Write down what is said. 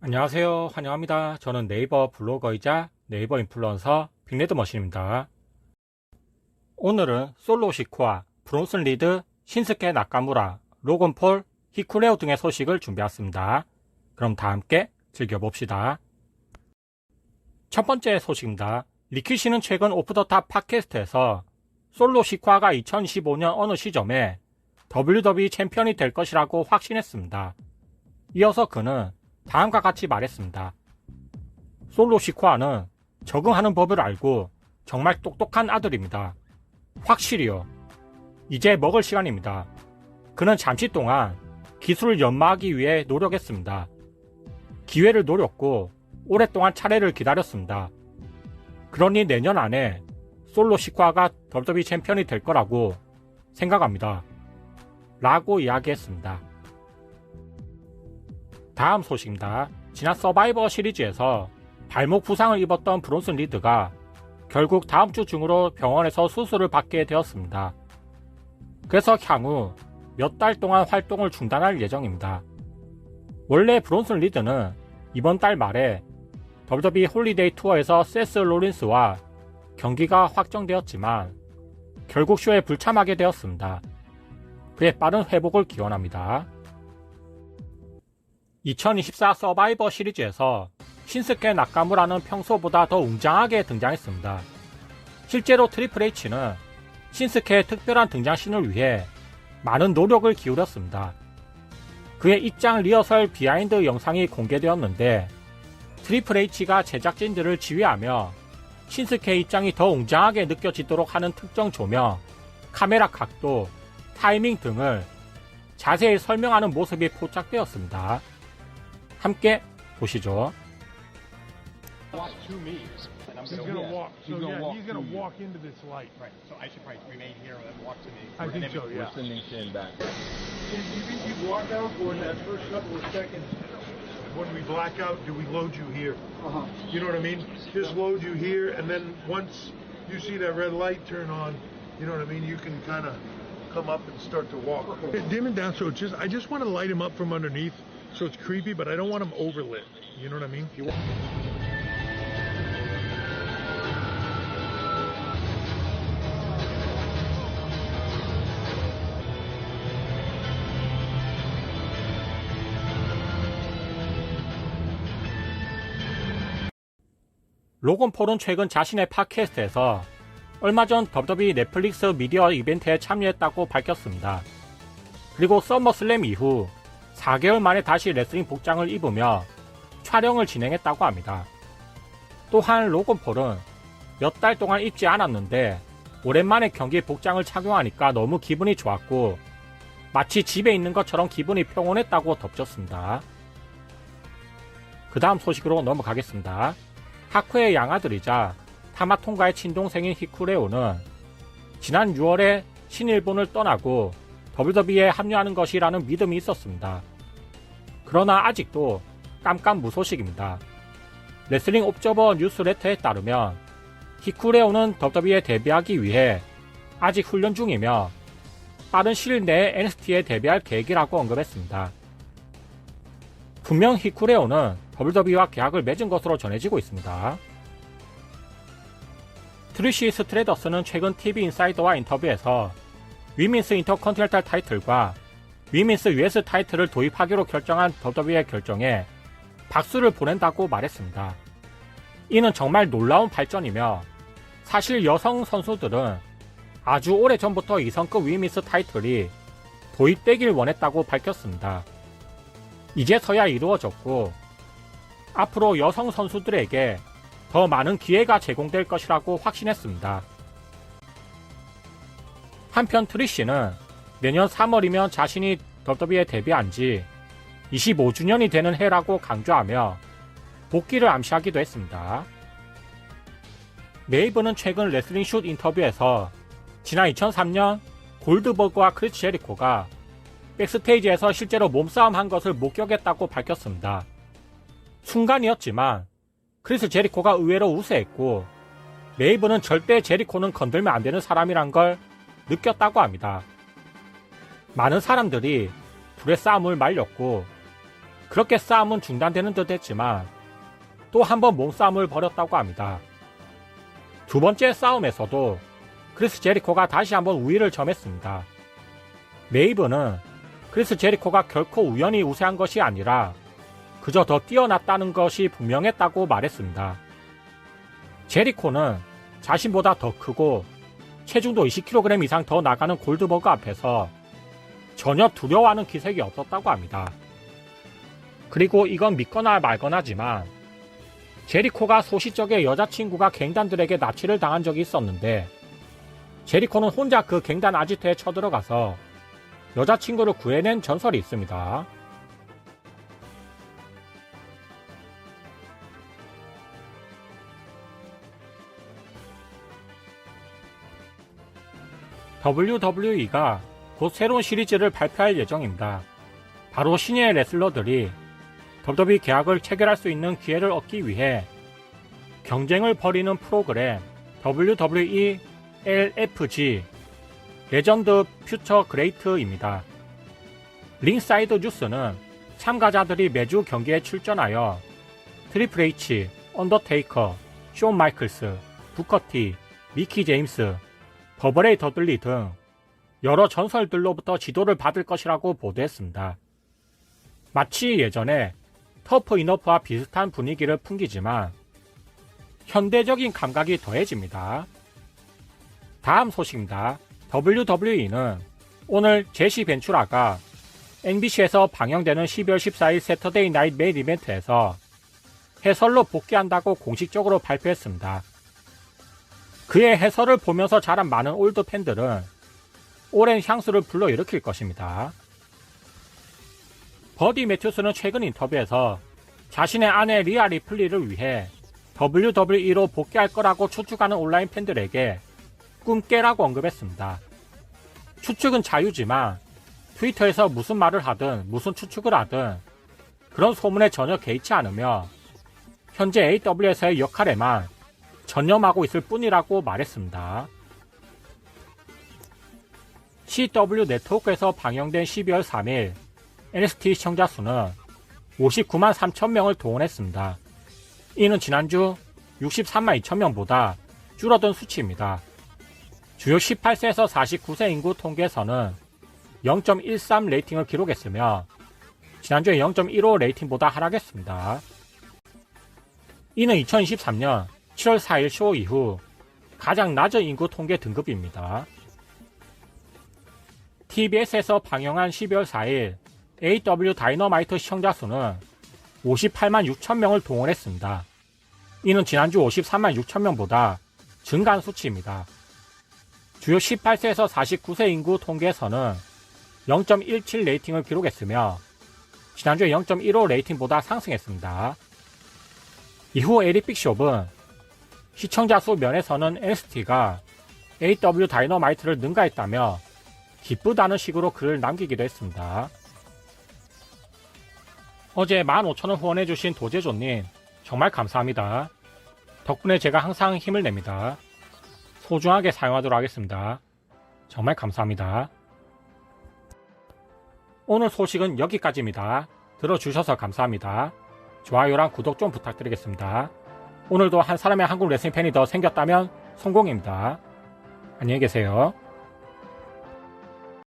안녕하세요. 환영합니다. 저는 네이버 블로거이자 네이버 인플루언서 빅레드 머신입니다. 오늘은 솔로 시코와 브론슨 리드, 신스케 나카무라, 로건 폴, 히쿠레오 등의 소식을 준비했습니다. 그럼 다 함께 즐겨봅시다. 첫 번째 소식입니다. 리키 씨는 최근 오프 더탑 팟캐스트에서 솔로 시코아가 2025년 어느 시점에 WWE 챔피언이 될 것이라고 확신했습니다. 이어서 그는 다음과 같이 말했습니다. 솔로 시코아는 적응하는 법을 알고 정말 똑똑한 아들입니다. 확실히요. 이제 먹을 시간입니다. 그는 잠시 동안 기술을 연마하기 위해 노력했습니다. 기회를 노렸고 오랫동안 차례를 기다렸습니다. 그러니 내년 안에 솔로 시코아가 WWE 챔피언이 될 거라고 생각합니다. 라고 이야기했습니다. 다음 소식입니다. 지난 서바이버 시리즈에서 발목 부상을 입었던 브론슨 리드가 결국 다음 주 중으로 병원에서 수술을 받게 되었습니다. 그래서 향후 몇 달 동안 활동을 중단할 예정입니다. 원래 브론슨 리드는 이번 달 말에 WWE 홀리데이 투어에서 세스 로린스와 경기가 확정되었지만 결국 쇼에 불참하게 되었습니다. 그의 빠른 회복을 기원합니다. 2024 서바이버 시리즈에서 신스케 나카무라는 평소보다 더 웅장하게 등장했습니다. 실제로 트리플 H는 신스케의 특별한 등장신을 위해 많은 노력을 기울였습니다. 그의 입장 리허설 비하인드 영상이 공개되었는데 트리플 H가 제작진들을 지휘하며 신스케의 입장이 더 웅장하게 느껴지도록 하는 특정 조명, 카메라 각도, 타이밍 등을 자세히 설명하는 모습이 포착되었습니다. 함께 보시죠. walk to me, and I'm He's gonna, gonna walk. So He's gonna yeah, walk he's gonna to you. walk into this light. Right. So I should probably remain here and walk to me. I And think then so. we- Yeah. sending Shin back. Do you think you walk out for in that first couple of seconds? When we black out, do we load you here? Uh-huh. You know what I mean? Just load you here, and then once you see that red light turn on, you know what I mean. You can kind of come up and start to walk. Dim it down so it's just I just want to light him up from underneath, So it's creepy, but I don't want him overlit. You know what I mean? 로건 폴은 최근 자신의 팟캐스트에서 얼마 전 WWE 넷플릭스 미디어 이벤트에 참여했다고 밝혔습니다. 그리고 서머슬램 이후 4개월 만에 다시 레슬링 복장을 입으며 촬영을 진행했다고 합니다. 또한 로건 폴은 몇 달 동안 입지 않았는데 오랜만에 경기 복장을 착용하니까 너무 기분이 좋았고 마치 집에 있는 것처럼 기분이 평온했다고 덧붙였습니다. 그 다음 소식으로 넘어가겠습니다. 하쿠의 양아들이자 타마 통가의 친동생인 히쿠레오는 지난 6월에 신일본을 떠나고 WWE에 합류하는 것이라는 믿음이 있었습니다. 그러나 아직도 깜깜 무소식입니다. 레슬링 옵저버 뉴스레터에 따르면 히쿠레오는 WWE에 데뷔하기 위해 아직 훈련 중이며 빠른 시일 내에 NXT에 데뷔할 계획이라고 언급했습니다. 분명 히쿠레오는 WWE와 계약을 맺은 것으로 전해지고 있습니다. 트리시 스트레더스는 최근 TV 인사이더와 인터뷰에서 위민스 인터컨티넨탈 타이틀과 위민스 US 타이틀을 도입하기로 결정한 WWE의 결정에 박수를 보낸다고 말했습니다. 이는 정말 놀라운 발전이며 사실 여성 선수들은 아주 오래 전부터 이성급 위민스 타이틀이 도입되길 원했다고 밝혔습니다. 이제서야 이루어졌고 앞으로 여성 선수들에게 더 많은 기회가 제공될 것이라고 확신했습니다. 한편 트리 씨는 내년 3월이면 자신이 WWE에 데뷔한 지 25주년이 되는 해라고 강조하며 복귀를 암시하기도 했습니다. 메이브는 최근 레슬링 슛 인터뷰에서 지난 2003년 골드버그와 크리스 제리코가 백스테이지에서 실제로 몸싸움 한 것을 목격했다고 밝혔습니다. 순간이었지만 크리스 제리코가 의외로 우세했고 메이브는 절대 제리코는 건들면 안 되는 사람이란 걸 느꼈다고 합니다. 많은 사람들이 둘의 싸움을 말렸고 그렇게 싸움은 중단되는 듯 했지만 또 한 번 몸싸움을 벌였다고 합니다. 두 번째 싸움에서도 크리스 제리코가 다시 한번 우위를 점했습니다. 메이브는 크리스 제리코가 결코 우연히 우세한 것이 아니라 그저 더 뛰어났다는 것이 분명했다고 말했습니다. 제리코는 자신보다 더 크고 체중도 20kg 이상 더 나가는 골드버그 앞에서 전혀 두려워하는 기색이 없었다고 합니다. 그리고 이건 믿거나 말거나지만 제리코가 소시적에 여자친구가 갱단들에게 납치를 당한 적이 있었는데 제리코는 혼자 그 갱단 아지트에 쳐들어가서 여자친구를 구해낸 전설이 있습니다. WWE가 곧 새로운 시리즈를 발표할 예정입니다. 바로 신예의 레슬러들이 WWE 계약을 체결할 수 있는 기회를 얻기 위해 경쟁을 벌이는 프로그램 WWE LFG 레전드 퓨처 그레이트입니다. 링사이드 뉴스는 참가자들이 매주 경기에 출전하여 트리플 H, 언더테이커, 쇼 마이클스, 부커티, 미키 제임스, 버버레이 더들리 등 여러 전설들로부터 지도를 받을 것이라고 보도했습니다. 마치 예전에 터프 이너프와 비슷한 분위기를 풍기지만 현대적인 감각이 더해집니다. 다음 소식입니다. WWE는 오늘 제시 벤츄라가 NBC에서 방영되는 12월 14일 세터데이 나잇 메인 이벤트에서 해설로 복귀한다고 공식적으로 발표했습니다. 그의 해설을 보면서 자란 많은 올드 팬들은 오랜 향수를 불러일으킬 것입니다. 버디 매튜스는 최근 인터뷰에서 자신의 아내 리아 리플리를 위해 WWE로 복귀할 거라고 추측하는 온라인 팬들에게 꿈 깨라고 언급했습니다. 추측은 자유지만 트위터에서 무슨 말을 하든 무슨 추측을 하든 그런 소문에 전혀 개의치 않으며 현재 AW에서의 역할에만 전념하고 있을 뿐이라고 말했습니다. CW 네트워크에서 방영된 12월 3일 NXT 시청자 수는 59만 3천 명을 동원했습니다. 이는 지난주 63만 2천 명보다 줄어든 수치입니다. 주요 18세에서 49세 인구 통계에서는 0.13 레이팅을 기록했으며 지난주에 0.15 레이팅보다 하락했습니다. 이는 2023년 7월 4일 쇼 이후 가장 낮은 인구 통계 등급입니다. TBS에서 방영한 12월 4일 AW 다이너마이트 시청자 수는 58만 6천 명을 동원했습니다. 이는 지난주 53만 6천 명보다 증가한 수치입니다. 주요 18세에서 49세 인구 통계에서는 0.17 레이팅을 기록했으며 지난주에 0.15 레이팅보다 상승했습니다. 이후 에릭 빅숍은 시청자 수 면에서는 NXT가 AW 다이너마이트를 능가했다며 기쁘다는 식으로 글을 남기기도 했습니다. 어제 15,000원 후원해주신 도제조님 정말 감사합니다. 덕분에 제가 항상 힘을 냅니다. 소중하게 사용하도록 하겠습니다. 정말 감사합니다. 오늘 소식은 여기까지입니다. 들어주셔서 감사합니다. 좋아요랑 구독 좀 부탁드리겠습니다. 오늘도 한 사람의 한국 레슬링 팬이 더 생겼다면 성공입니다. 안녕히 계세요.